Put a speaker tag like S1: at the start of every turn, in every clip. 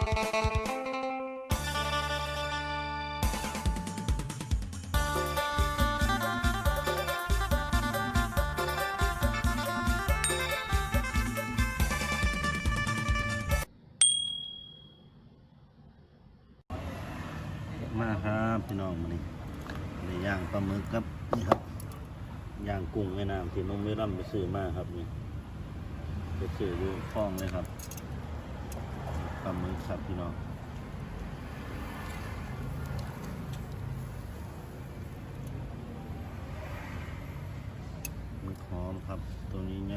S1: มาครับพี่น้องมานี่ในย่างปลาหมึกครับนี่ครับย่างกุ้งแม่น้ำที่นุ่มไม่ร่ำไปซื้อมาครับนี่ไปซื้ออยู่คลองเลยครับ ปลาหมึกครับพี่น้องหมึกหอมครับ ตัวนี้ไง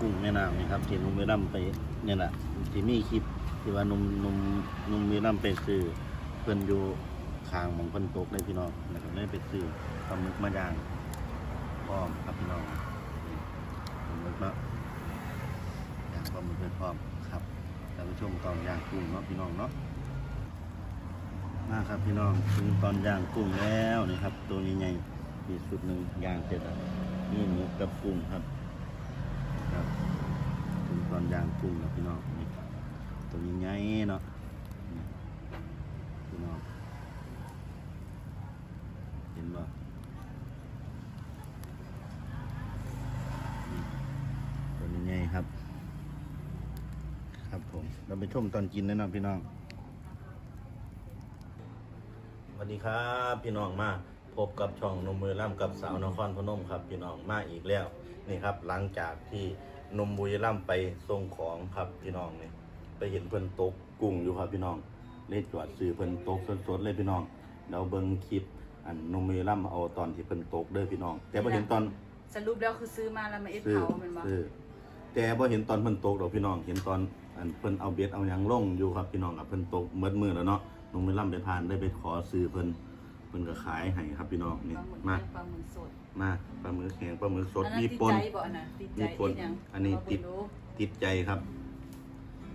S1: กุ้งแม่น้ำนี่ครับที่นุ่มไม่ร่ำไปเนี่ยแหละที่มีคลิปที่ว่านุ่มนุ่มนุ่มไม่ร่ำไปซื้อเพิ่นอยู่คางหมองเพิ่นตกเลยพี่น้องนะครับเลยไปซื้อปลาหมึกมาย่าง พร้อมครับพี่น้องนี่ปลาหมึกเนาะย่างปลาหมึกไปพร้อมครับท่านผู้ชมตอนย่างกุ้งเนาะพี่น้องเนาะมาครับพี่น้องถึงตอนย่างกุ้งแล้วนี่ครับ ตัวใหญ่ๆอีกชุดหนึ่งย่างเสร็จแล้วนี่หมูกับกุ้งครับครับ ถึงตอนย่างกุ้งแล้วพี่น้องตัวใหญ่ๆเนาะนี่พี่น้องเห็นบ่นี่ตัวใหญ่ๆครับ ครับผม เราไปชมตอนกินแน่นอนพี่น้องสวัสดีครับพี่น้องมาพบกับช่องนมมือล่ำกับสาวนครพนมครับ พี่น้องมาอีกแล้ว นี่ครับ หลังจากที่นมบุรีล่ำไปส่งของครับพี่น้องนี่ไปเห็นเพิ่นตกกุ้งอยู่ครับพี่น้องเลยจอดซื้อเพิ่นตกสดๆเลยพี่น้องเราเบิ่งคลิปอันนมมือล่ำเอาตอนที่เพิ่นตกเด้อพี่น้อง แต่พอเห็นตอน
S2: สรุปแล้วคือซื้อมาแล้วมาเอ็ด
S1: ซื้อ
S2: เผาเป็นบ่
S1: ซื้อแต่พอเห็นตอนเพิ่นตกดอกพี่น้องเห็นตอน อันเพิ่นเอาเบ็ดเอาหยังลงอยู่ครับพี่น้องครับเพิ่นตกเมดมือแล้วเนาะนมมือล่ำไปผ่านได้ไปขอซื้อเพิ่นเพิ่นก็ขายให้ครับพี่น้องนี่
S2: ปลาหมึก
S1: มา
S2: แห้งปลาหมึกสด
S1: มาปลาหมึกแข็งปลาหมึกสด
S2: อันนั้น
S1: มี
S2: ติด
S1: ปน
S2: ใจบ่อันน่ะติดใจ
S1: มีปน
S2: ติดหยัง
S1: อันนี้
S2: เาบ่
S1: ติด
S2: รู้
S1: ติดใจครับ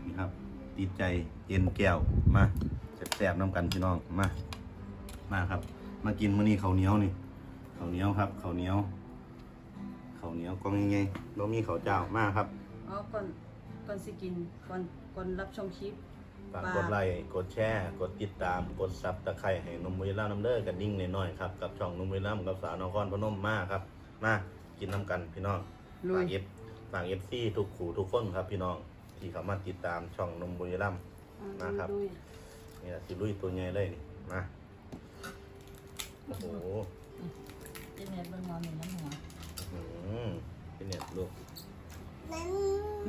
S1: นี่ครับ ติดใจเย็นแก้วมาแซ่บๆน้ำกันพี่น้องมามาครับ มากินมื้อนี้ข้าวเหนียวนี่ข้าวเหนียวครับข้าวเหนียวข้าวเหนียวกองยังไงเรามีข้าวเจ้ามาครับ
S2: อ๋อก่อน ก่อนสิกินก่อนก่อนรับชมคลิป
S1: ฝาก
S2: ฝาก
S1: กดไลค์กดแชร์กดติดตามกดซับตะไคร่ให้นมมือล่าน้ำเด้อกันดิ้งหน่อยๆครับกับช่องนมมือล่ากับสาวนครพนมมาครับ มากินน้ำกันพี่น้อง
S2: ลุ
S1: ฝายกเอฟฝากเอฟซีทุกขู่ทุกคนครับพี่น้องที่เขามาติดตามช่องนมบุรีรัมย์มาครับ
S2: ลุย
S1: นี่แหละสิลุยตัวใหญ่เลยนี่มาโอ้โห
S3: เจเน็ตเบิ่งนอนอยู่น้ำหัว
S1: อื้อหือพี่เนี่ยลูก
S2: แม่น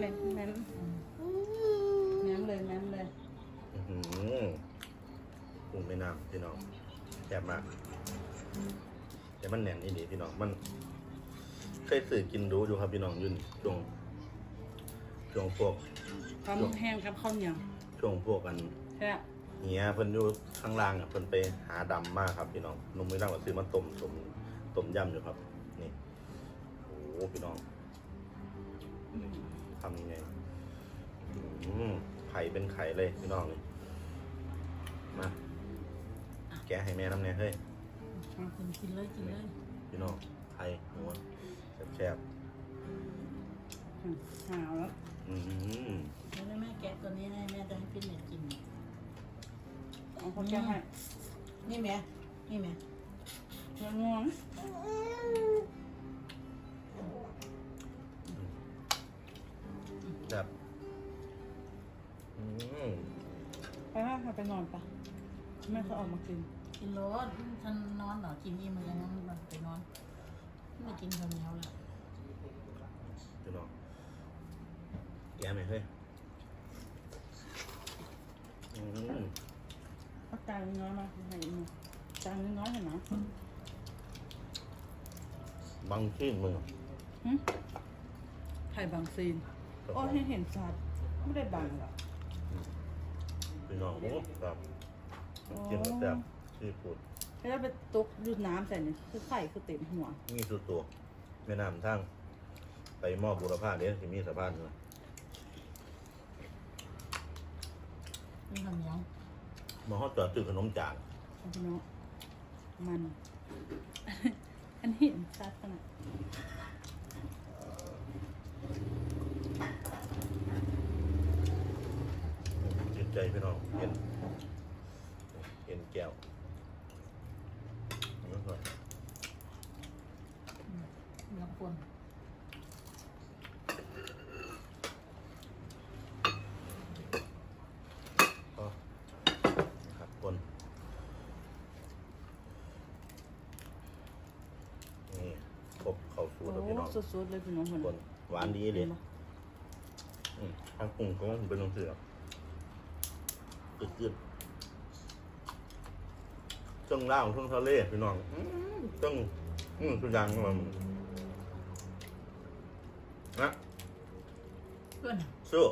S2: แม่นแม่นเลยแม่นเลย
S1: อื้อหือกุ้งแม่น้ำพี่น้องแซ่บมาก แต่มันแน่นนี่ดีพี่น้องมัน เคยสื่อกินดูอยู่ครับพี่น้องอยืนช่วงช่วงพวก
S2: ปลาหมึกแห้งกับข้าวเหนียว
S1: ช่วงพวกกัน
S2: ใช่ปะ
S1: เฮียเพิ่นอยู่ข้างล่างอะเพิ่นไปหาดำมากครับพี่น้องนมมือนั่งก็ซื้อมาต้มต้มต้มยำอยู่ครับ นี่โอ้โหพี่น้อง ทำยังไงอืมไข่เป็นไข่เลยพี่น้องนี่มา แกะให้แม่น้ำเนี่ยเฮ้ย
S3: เอากินกินเลยกินเลย
S1: พี่น้องไข่หัวแซ่บ
S2: อืมหาวแล้ว
S1: ๆอืม
S3: แล้วแม่แกะตัวนี้ให้แม่จะให้พี่เน็ตกิน
S2: เอาข้าวแก้วให้
S3: นี่แม่นี่แม่
S2: เนื้อง่วง ไปให้ค่ะไปนอนปะแม่เขาออกมากิน
S3: กินรสท่านนอนเหรอกินนี่มันยังมันไปนอนไม่กินข้าวเหนียวละ
S1: พี่น้องแกะไหมเฮ้ยอืม
S2: เอาจานน้อยมาให้อีกหน่อยจานน้อยๆเห็นไหม
S1: บังชื่นมือ
S2: หึไข่บางซีน โอ้ให้เห็นชัดไม่ได้บังหรอก
S1: พี่น้องโอ้ครับกินแล้วแซ่บซีฟู้ด
S2: แล้วไปตุกดูดน้ำใส่เนี่ยคือไข่คือเต็มหัว
S1: มีสุดตัวแม่น้ำทั้งไปมอบบุรพาเดี๋ยวสิมีสะพานเลย
S3: นี่ข้าวเหนียว
S1: มาฮอดจอดซื้อขนมจาน
S2: เอาพี่น้องมัน อันนี้เห็นชัดขนาด
S1: จิต ใจพี่น้องเห็นเห็นแก้วนี่ก่อน
S3: เนื้อคน
S1: ก็ครับคนนี่ครบเข้าสู
S2: โอ้
S1: ตรแล้วพี่น้อง
S2: สุดๆเลยพี่น้องคน
S1: คนหวานดีเลย อืมทางปรุงก็เป็นลงเสือตึ กขึ้นจังล่างช่วงทะเลพี่น้องอืมจังอืมทุกอย่างมันนะ
S3: เพื่อนน่ะ
S1: สู้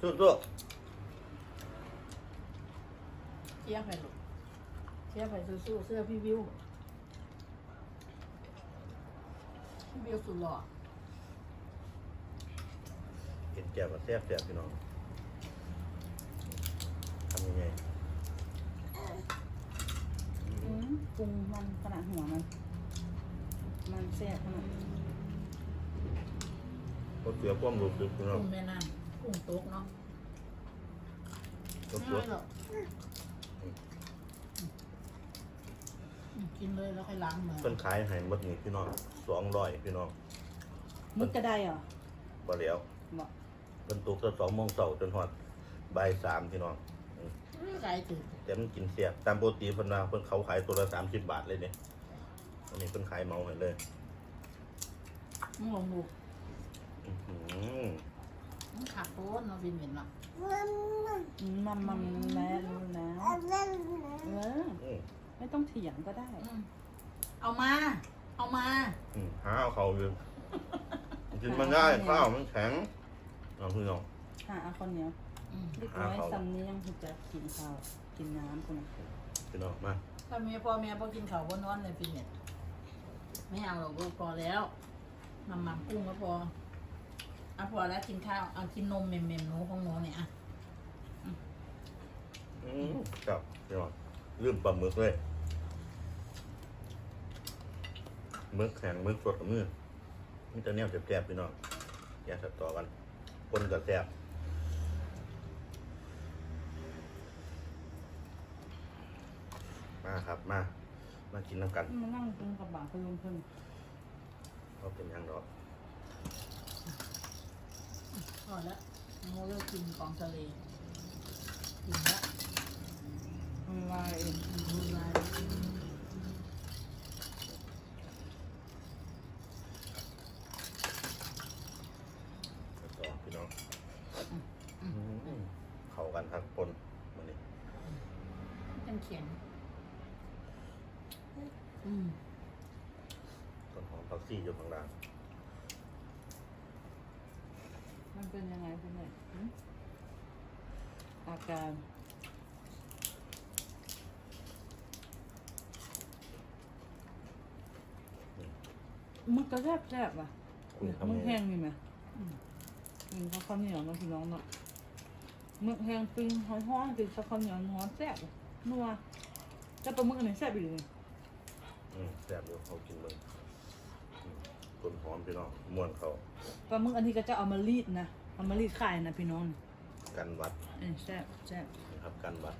S1: สู้สู้
S3: เชียร์ไปลูกเชียร์ไปสู้ๆเสื้อพี่วิวพี่วิวสุดหล่อ
S1: เห็นแก้วมาแซ่บแซ่บพี่น้องทำ ยังไง
S2: อืมปรุงมันขนาดหัวมัน มันแซ่บขนาด
S1: ก็เสียความรู้สึกพี่น้อง
S3: กุ้งแม่น้ำกุ้งโต๊กเนาะ
S1: ก็
S3: ไม่
S1: เสีย
S3: หรอกอืมกินเลยแล้วค่อยล้างมือ
S1: เพิ่นขายให้หมดนี่พี่น้องสองร้อยพี่น้อง
S2: มึกกระไดเหรอ
S1: บ่แล้ว
S2: บอก
S1: เพิ่นตกแต่สองโมงเช้าจนฮอดบ่ายสามพี่น้อง
S3: ไก่ถือ
S1: แต่มันกินเสียบตามปกติเพิ่นว่าเพิ่นเขาขายตัวละสามสิบบาทเลยเนี่ยอันนี้เพิ่นขายเหมาให้เลย
S3: มึงลองดู
S1: อื้อหือ
S3: มึงขาดโต๊ะเนาะบินเห็นเนาะ
S2: อืมมันมันแล้วรู้แล้วเออ
S1: อืม
S2: ไม่ต้องเถียงก็ได้
S3: อืมเอามา เอามา
S1: อืมหาเอาเขาอยู่กินมันได้ข้าวมันแข็งเอาพี่น้อง
S2: หาเอาคนเหนียว
S3: อืม
S2: เล็กน้อยซ้ำนี้ยังคือจะกินข้าวกินน้ำคนน่ะ
S1: พี่น้องมา
S3: ถ้าเมียพ่อเมียพอกินข้าวบนนอนเลยฟินเน็ตไม่เอาหรอกลูกพอแล้วน้ำมันกุ้งก็พออะพอแล้วกินข้าวเอากินนมเมมเมมๆหนูของหนูเนี่ยอะ
S1: อืมครับพี่น้องลืมปลาหมึกเลยหมึกแข็งหมึกสดกับมือมันจะแนวแซ่บๆพี่น้องแยกสัต่อกันคนกับแซ่บ มาครับ มา มากินน้ำกัน
S2: มานั่งกินกับบางคุณลุงเพิ่น
S1: เขาเป็นหยังดอก
S3: พอแล้วหนูเลิกกินของทะเลกินแล้ว
S2: มันลายเอง
S3: ดูลาย
S1: ต่อพี่น้องอืมเข้ากันครับคนมันนี่
S3: ยังเขียนอืม
S1: ต้นหอมผักซี่อยู่ข้างล่าง
S2: มันเป็นยังไงคุณเนี่ยหืมอา การมึกกระแทบแทบอะ
S1: คุณทำ
S2: มึก
S1: ไง
S2: แห้งมีไหมอืมกินข้าวข้าวเหนียวเนาะพี่น้องเนาะมึกแห้งปิ้งห้อยๆกินข้าวข้าวเหนียวนัวแซ่บอะนัวแต่ปลาหมึกอันไหนแซ่บอีกเลย
S1: อืมแซ่บอยู่เขากินมึงอืมต้นหอมพี่น้องม้วนเขา
S2: ปลาหมึกอันนี้ก็จะเอามารีดนะเอามารีดขายนะพี่น้อง
S1: กันวัด
S2: เอ้ย แซ่บแซ่บ
S1: นะครับกันวัด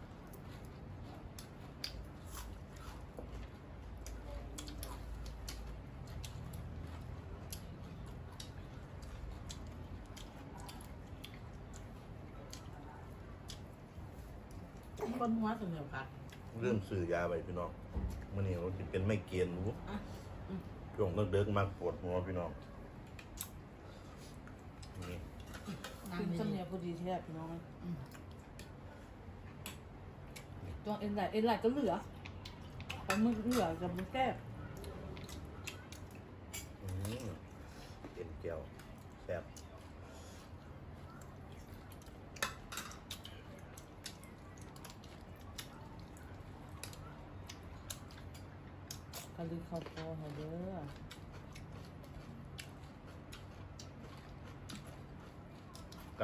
S3: คนหัวสมเดียวผัก
S1: เรื่องสื่อยาไปพี่น้องมื่อนี้เราจะเป็นไม่เกียนรู้
S3: อะอืม
S1: ช่วงเลิกๆมากปวดหัวพี่น้องนี่
S3: นั่ง
S2: กิน
S3: ดี
S2: ข้าวเหนียวพอดีแซ่บพี่น้อง
S3: อืม
S2: ตวงเอ็นไหลเอ็นไหลก็เหลือปลาหมึกเหลือกับมันแซ่บ
S1: อืมเอ็นแก้วแซ่บ
S2: กะลิข้าวโพดให้เด้อ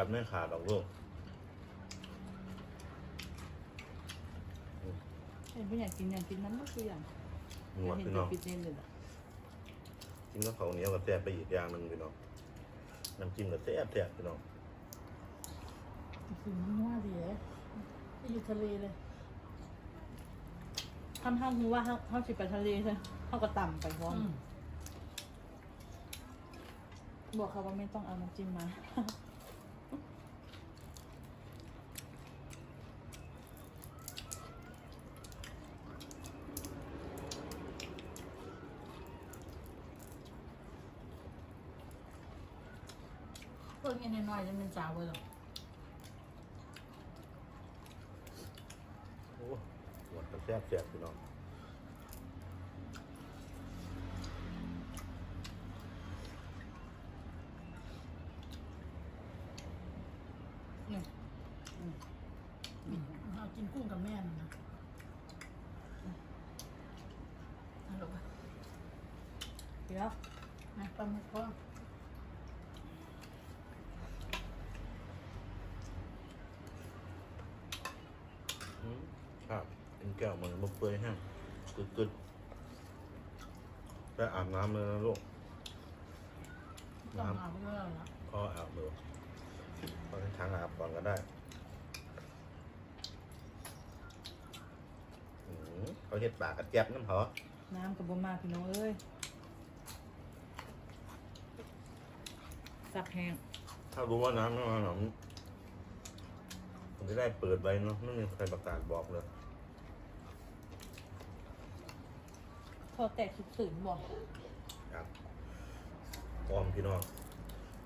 S1: กัดไม่ขาดหรอกลูก
S2: เห็นไม่อยากกินอยากกินน้ำก็คืออย่าง
S1: นัว
S2: เห็น
S1: พี่
S2: แต่
S1: น้อง
S2: ปิดเองเลยล่ะ
S1: กินกับข้าวเหนียวกับแซ่บไปอีกอย่างหนึ่งพี่น้องน้ำจิ้มกับแซ่บแซ่บพี่น้อง
S3: ถึงนัวดีเลยไปอยู่ทะเลเลย
S2: ทำห้างรู้ว่าห้างห้างสิไปทะเลใช่ไหมเขาก็ต่ำไปพร้อม
S3: อืม
S2: บอกเขาว่าไม่ต้องเอาน้ำจิ้มมา
S3: พวกนี้น้อยๆจะเป็น สาวเลยหรอก
S1: โอ้หมดกับแซ่บแซ่บพี่น้อง
S2: นี่
S3: เรากินกุ้งกับแม่นะนะฮัลโหล
S2: เดี๋ยว
S3: นะปลาหมึกก็
S1: อืมครับเป็น แก้วมันบะเปื่อยแห้งกึดกึดได้อาบน้ำเลยนะลูก
S3: ต้องเอาเพื่อละ
S1: พ่ออาบดูพ่อให้ช้างอาบก่อนก็ได้อืมเขาเห็ดปากกระเจี๊ยบน้ำเหรอ
S2: น้ำกับบมาพี่น้องเอ้ยสักแห้ง
S1: ถ้ารู้ว่าน้ำไม่มาหนอมผมจะได้เปิดไว้เนาะไม่มีใครประกาศบอกเลย
S2: อแตกสุดตื่นบอก
S1: ครับออมพี่น้อง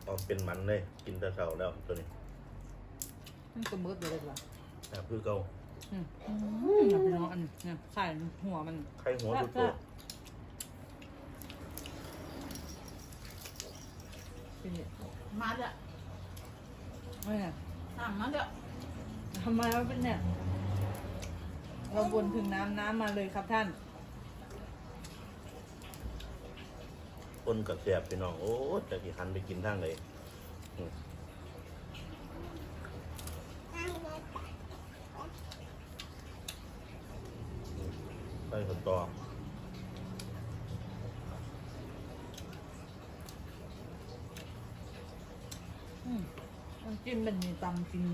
S1: ออมเป็นมันเลยกินแต่เช้าแล้วตัวนี้
S2: มันก็มืดเลยดีกว่า
S1: แต่คือเก่า
S2: อืมอืมเนี่ยพี่น้องอันนี้เนี่ยไข่หัวมัน
S1: ไข่หัว
S2: แซ่
S1: ทุ
S2: บ
S1: ก
S2: แซ่
S1: ตัว
S2: บเป็นเนี่ย
S3: มาเด้อ
S2: ไม่เนี่ย
S3: สั่งมาเด้อ
S2: ทำไมว่าเป็นเนี่ย เราบนถึงน้ำน้ำมาเลยครับท่าน
S1: คนกับแสบพี่น้อง โอ้จะกี่คันไปกินทางไหนอืมใส่คนตอ
S2: อืมน้ำจิ้มเป็นมีตำกิน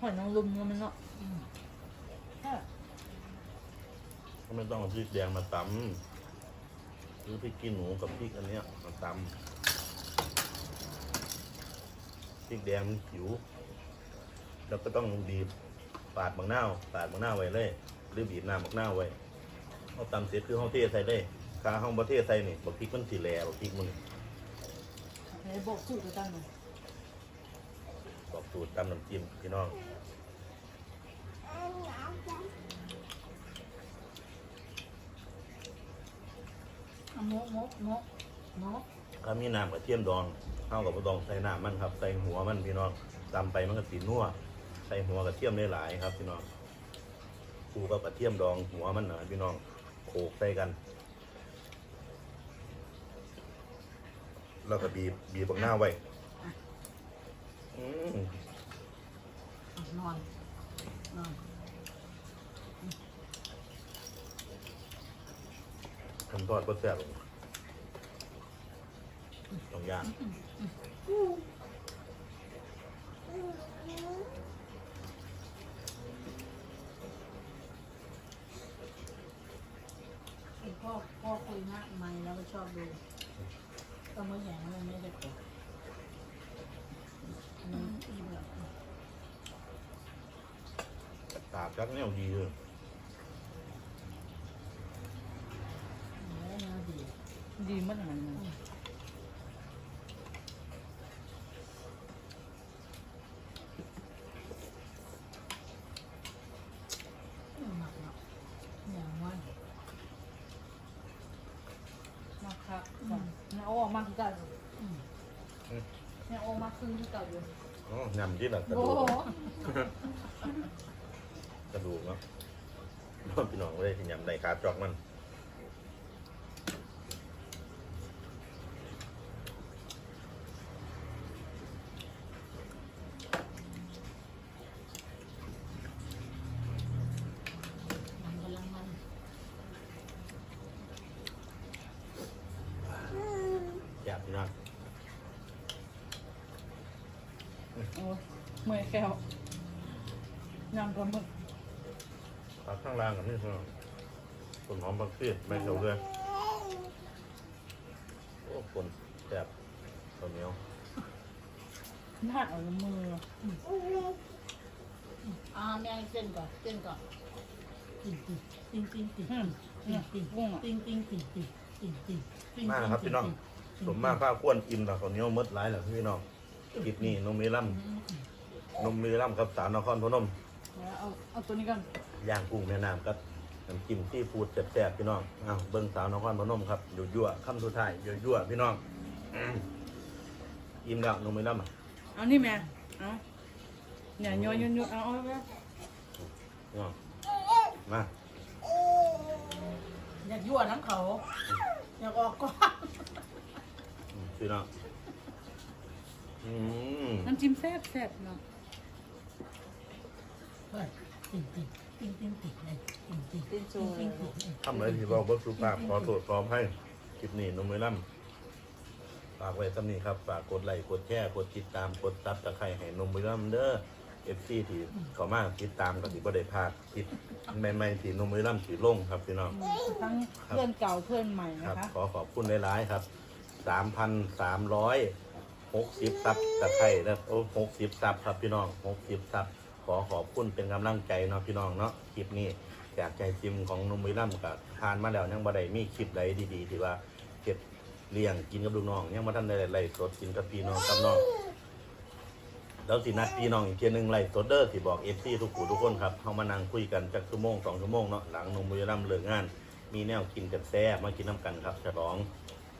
S2: หอยนางรมเนื้อมันเนาะ
S3: อืม
S2: แค่
S1: ก็ไม่ต้องเอาพริกแดงมาตำ หรือพริกขี้หนูกับพริกอันเนี้ยมาตำพริกแดงมันผิว แล้วก็ต้องบีบปาดบางหน้าวปาดบางหน้าวไว้เลย หรือบีบน้ำบางหน้าวไว้เอาตำเสร็จคือห้องเทใส่เลยข้าห้องประเทศใส่นี่บักพริกมันสีแหล่บักพริกมัน
S2: ไหนบอกสูตรกันตั้งหน่อย
S1: บอกสูตรตำน้ำจิ้มพี่น้อง
S3: เอาโมกโมกโมกโมก
S1: ถ้ามีน้ำกระเทียมดองเท่ากับบ่ต้องใส่น้ำมันครับ ใส่หัวมันพี่น้องตำไปมันก็สีนัวใส่หัวกระเทียมได้หลายครับ พี่น้องคูกับกระเทียมดองหัวมันนะพี่น้องโขกใส่กัน แล้วก็บีบบีบบักหน้าไว้อืม
S3: อะนอนนอน
S1: ทำทอดก็แซ่บ ต้องย่าง
S3: ไอ้พ่อพ่อคุยนะไม่แล้วก็ชอบดูก็เมื่อแข่งมันไม่ได้กดมันอิ่มแล้ว
S1: ตากจักแนวดีเลย
S3: เนื้อเนื้อดี
S2: ดีมากเหมือนกัน
S3: อืมหนักเนาะอย่างว่า
S2: มา ครับเนี่ยเอาออกมาคือเก่าอยู่
S3: อืม
S2: เนี่ยเอาออกมาครึ่งคือเก่าอยู่
S1: อ๋อยำที่หลังกระ
S2: โอ้
S1: ดู
S2: โห
S1: กกระดูกเนาะพี่น้องไม่ได้ที่ยำได้ขาจอกมัน
S3: มันกำลังมัน
S2: โอ้ยเมื่อยแก้วย่างปลาหมึก
S1: ปลาข้างล่างกับนี่คือต้นหอมผักชีแม่เขียวเรือโอ้คนแซ่บข้าวเหนียว
S2: หน้าเอามือ
S3: อ่าแม่เส้นก่อนเส้นก่อนติ่งติ่งติ่งติ่ง
S2: อื
S3: ติ่
S2: ม
S3: งติ่ง
S2: กุ้งอะ
S3: ติ่งติ่งติ่งติ่งติ่งติ่งติ่ง
S1: มาครับพี่น้องสมมาข้าวก้วนอิ่มแล้วข้าวเหนียวหมดหลายแล้วพี่น้อง กิบนี่นมเมลัมนมเมลัมกับสาวนครพนม
S2: แล้วเอาเอาตัวนี้กัน
S1: ย่างกุ้งแม่น้ำกับน้ำจิ้มที่ฟูดแซ่บๆพี่น้องอ้าวเบิ้งสาวนครพนมครับอยู่ยั่วๆคำสุดท้ายอยู่ยั่วๆพี่น้องอืมอิ่มแล้วนมเมลัมอะ
S2: เอานี่แม่เอาเนี่ยโยนโยนโยนเอาเอาไป
S1: พี่น้องมา
S3: อยากยั่วน้ำเขาอยากออกก่อน
S1: อืมพี่น้อง อืม
S2: น้ำจิ้มแซ่บแซ่บเนาะ
S3: เฮ้ยติ่งติ่งติ่งติ่งติ่งเลยติ่งติ่ง
S2: ตินโช
S3: ติ่ง
S2: ว์
S3: ติ่งติ่ง
S1: ทำอะไรที่เราเบิร์สุภาพขอโทษพร้อมให้คลิปนี้นมเมลัมฝากไว้สำนี้ครับ ฝากกดไลค์กดแชร์กดติดตามกดซับตะไคร้ให้นมเมลัมเด้อเอฟซีที่เขามาติดตามก็สิบ่ได้พลาดคลิปใหม่ๆที่นมเมลัมสิลงครับพี่น้อง
S2: ทั้งเพื่อนเก่าเพื่อนใหม่
S1: ครั
S2: นะ
S1: บ
S2: คะ
S1: ขอขอบคุณหลายๆครับ สามพันสามร้อย หกสิบซับตะไคร้แล้วโอ้หกสิบซับครับพี่น้องหกสิบซับขอขอบคุณเป็นกำลังใจเนาะพี่น้องเนาะคลิปนี้จากใจจิมของนุ่มวิลัมกับทานมาแล้วยังบ่ได้มีคลิปใดดีๆที่ว่าเก็บเลี้ยงกินกับลูกน้องยังมาท่านได้ไล่สดกินกับพี่น้องกับน้องแล้วสินัดพี่น้องอีกเทียหนึงไล่สดเด้อที่บอกเอฟซีทุกผู้ทุกคนครับเข้ามานั่งคุยกันจักชั่วโมงสองชั่วโมงเนาะหลังนุ่มวิลัมเลิกงาน มีแนวกินกันแซ่บมากินน้ำกันครับฉลอง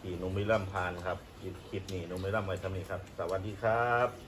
S1: ที่นมวิลัมพานครับคลิปคลิปนี้นมวิลัมไว้ทำนี้ครับ สวัสดีครับ